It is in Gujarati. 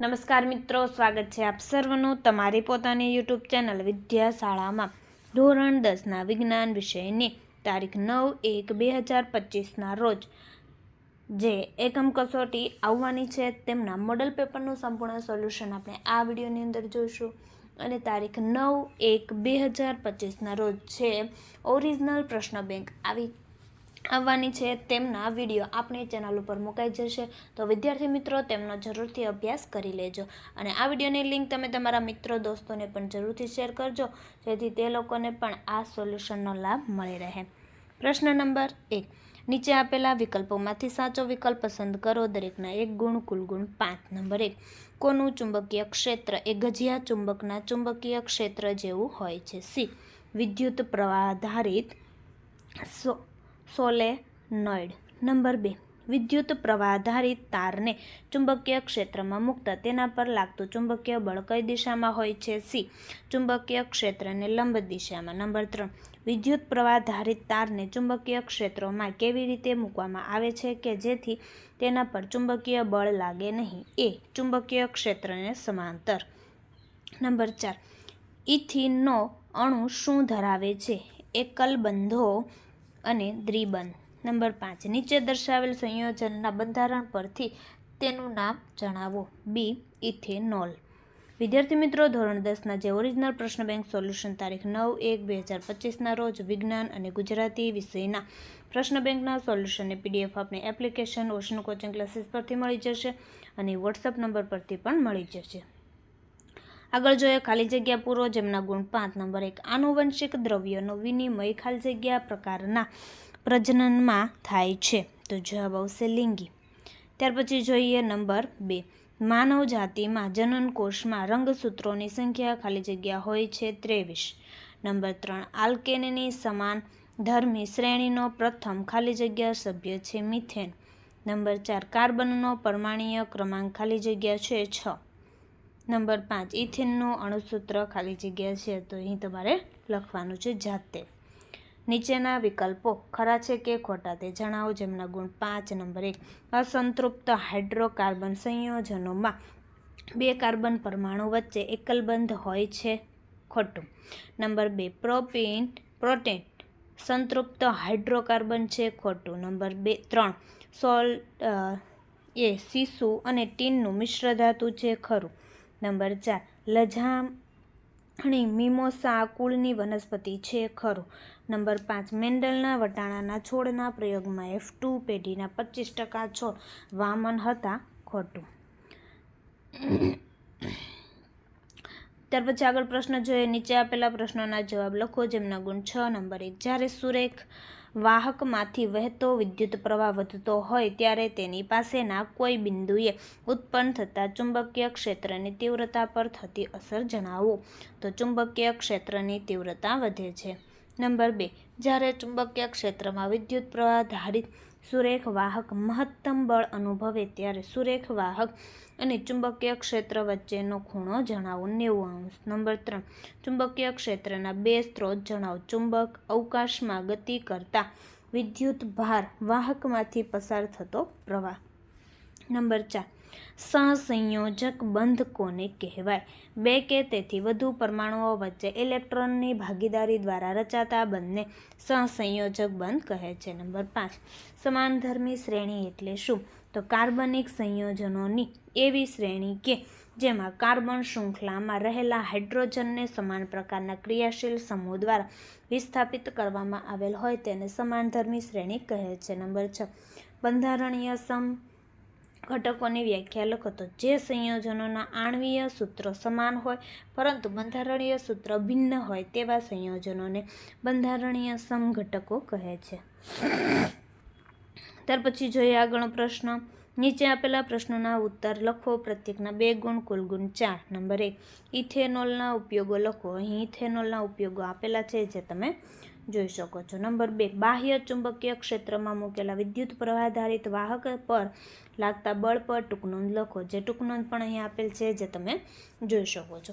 નમસ્કાર મિત્રો, સ્વાગત છે આપ સર્વનું તમારી પોતાની યુટ્યુબ ચેનલ વિદ્યાશાળામાં. ધોરણ દસના વિજ્ઞાન વિષયની તારીખ નવ એક બે હજાર પચીસના રોજ. જે એકમ કસોટી આવવાની છે, તેમના મોડલ પેપરનું સંપૂર્ણ સોલ્યુશન આપણે આ વિડીયોની અંદર જોઈશું. અને તારીખ નવ એક બે હજાર પચીસના રોજ છે ઓરિજિનલ પ્રશ્ન બેંક આવી આવવાની છે તેમના વીડિયો આપણી ચેનલ ઉપર મુકાઈ જશે. તો વિદ્યાર્થી મિત્રો, તેમનો જરૂરથી અભ્યાસ કરી લેજો. અને આ વિડીયોની લિંક તમે તમારા મિત્રો, દોસ્તોને પણ જરૂરથી શેર કરજો, જેથી તે લોકોને પણ આ સોલ્યુશનનો લાભ મળી રહે. પ્રશ્ન નંબર એક. નીચે આપેલા વિકલ્પોમાંથી સાચો વિકલ્પ પસંદ કરો. દરેકના એક ગુણ, કુલ ગુણ પાંચ. નંબર એક. કોનું ચુંબકીય ક્ષેત્ર એ ગજિયા ચુંબકના ચુંબકીય ક્ષેત્ર જેવું હોય છે? સી. વિદ્યુત પ્રવાહ આધારિત સો સોલેનોઇડ. નંબર બે, વિદ્યુત પ્રવાધારિત તારને ચુંબકીય ક્ષેત્રમાં મૂકતા, તેના પર લાગતું ચુંબકીય બળ કઈ દિશામાં હોય છે? સી, ચુંબકીય ક્ષેત્રને લંબ દિશામાં. નંબર ત્રણ, વિદ્યુત પ્રવાધારિત તારને ચુંબકીય ક્ષેત્રોમાં કેવી રીતે મૂકવામાં આવે છે કે જેથી તેના પર ચુંબકીય બળ લાગે નહીં? એ, ચુંબકીય ક્ષેત્રને સમાંતર. નંબર ચાર ઇથિનનો અણુ શું ધરાવે છે? એકલ બંધો અને દ્વિબંધ નંબર પાંચ. નીચે દર્શાવેલ સંયોજનના બંધારણ પરથી તેનું નામ જણાવો. બી. ઇથેનોલ. વિદ્યાર્થી મિત્રો, ધોરણ દસના જે ઓરિજિનલ પ્રશ્ન બેંક સોલ્યુશન તારીખ નવ એક બે હજાર પચીસના રોજ વિજ્ઞાન અને ગુજરાતી વિષયના પ્રશ્ન બેંકના સોલ્યુશનની પીડીએફ આપની એપ્લિકેશન, ઓશન કોચિંગ ક્લાસીસ પરથી મળી જશે અને વોટ્સઅપ નંબર પરથી પણ મળી જશે. આગળ જોઈએ ખાલી જગ્યા પૂરો, જેમના ગુણ પાંચ, નંબર એક. આનુવંશિક દ્રવ્યનો વિનિમય ખાલી જગ્યા પ્રકારના પ્રજનનમાં થાય છે. તો જવાબ આવશે લિંગી. ત્યાર પછી જોઈએ નંબર બે. માનવ જાતિમાં જનનકોષમાં રંગસૂત્રોની સંખ્યા ખાલી જગ્યા હોય છે ત્રેવીસ. નંબર ત્રણ. આલ્કેનની સમાન ધર્મી શ્રેણીનો પ્રથમ ખાલી જગ્યા સભ્ય છે મિથેન. નંબર ચાર. કાર્બનનો પરમાણીય ક્રમાંક ખાલી જગ્યા છે છ. નંબર પાંચ. ઇથિનનું અણુસૂત્ર ખાલી જગ્યા છે તો અહીં તમારે લખવાનું છે જાતે. નીચેના વિકલ્પો. ખરા છે કે ખોટા તે જણાવો જેમના ગુણ પાંચ, નંબર એક. અસંતૃપ્ત હાઇડ્રોકાર્બન સંયોજનોમાં બે કાર્બન પરમાણુ વચ્ચે એકલબંધ હોય છે ખોટું. નંબર બે, પ્રોપીન, પ્રોટીન. સંતૃપ્ત હાઇડ્રોકાર્બન છે ખોટું. નંબર બે, ત્રણ. સોલ એ, સીસુ અને ટીનનું મિશ્ર ધાતુ છે ખરું. નંબર ચાર. લજામણી મિમોસા કુળની વનસ્પતિ છે, ખરું. નંબર પાંચ. મેન્ડલના વટાણાના છોડના પ્રયોગમાં એફ ટુ પેઢીના પચીસ ટકા છોડ વામન હતા, ખોટું. ત્યાર પછી આગળ પ્રશ્ન જોઈએ. નીચે આપેલા પ્રશ્નોના જવાબ લખો. જેમના ગુણ છ. નંબર એક. જ્યારે સુરેખ વાહકમાંથી વહેતો વિદ્યુત પ્રવાહ વધતો હોય ત્યારે તેની પાસેના કોઈ બિંદુએ ઉત્પન્ન થતા ચુંબકીય ક્ષેત્રની તીવ્રતા પર થતી અસર જણાવો. તો ચુંબકીય ક્ષેત્રની તીવ્રતા વધે છે. નંબર બે. જ્યારે ચુંબકીય ક્ષેત્રમાં વિદ્યુત પ્રવાહ ધારિત સુરેખ વાહક મહત્તમ બળ અનુભવે ત્યારે સુરેખ વાહક અને ચુંબકીય ક્ષેત્ર વચ્ચેનો ખૂણો જણાવો નેવું અંશ. નંબર ત્રણ, ચુંબકીય ક્ષેત્રના બે સ્ત્રોત જણાવો. ચુંબક અવકાશમાં ગતિ કરતા વિદ્યુત ભાર વાહકમાંથી પસાર થતો પ્રવાહ. નંબર ચાર સહસંયોજક બંધ કોને કહેવાય? બે કે તેથી વધુ પરમાણુઓ વચ્ચે ઇલેક્ટ્રોનની ભાગીદારી દ્વારા રચાતા બંધને સહસંયોજક બંધ કહે છે. નંબર પાંચ સમાનધર્મી શ્રેણી એટલે શું? તો કાર્બનિક સંયોજનોની એવી શ્રેણી કે જેમાં કાર્બન શૃંખલામાં રહેલા હાઇડ્રોજનને સમાન પ્રકારના ક્રિયાશીલ સમૂહ દ્વારા વિસ્થાપિત કરવામાં આવેલ હોય તેને સમાનધર્મી શ્રેણી કહે છે. નંબર છ, બંધારણીય સમ ઘટકોની વ્યાખ્યા લખો તો જે સંયોજનોના આણ્વીય સૂત્રો સમાન હોય, પરંતુ બંધારણીય સૂત્ર ભિન્ન હોય તેવા સંયોજનોને બંધારણીય સમઘટકો કહે છે. ત્યાર પછી જોઈએ આગળનો પ્રશ્ન. નીચે આપેલા પ્રશ્નોના ઉત્તર લખો. પ્રત્યેકના બે ગુણ કુલ ગુણ ચાર. નંબર એક, ઇથેનોલના ઉપયોગો લખો. અહીં ઇથેનોલના ઉપયોગો આપેલા છે જે તમે જોઈ શકો છો. નંબર બે, બાહ્ય ચુંબકીય ક્ષેત્રમાં મૂકેલા વિદ્યુત પ્રવાહાધારિત વાહક પર લાગતા બળ પર ટૂંકનોંધ લખો, જે ટૂંકનોંધ પણ અહીં આપેલ છે જે તમે જોઈ શકો છો.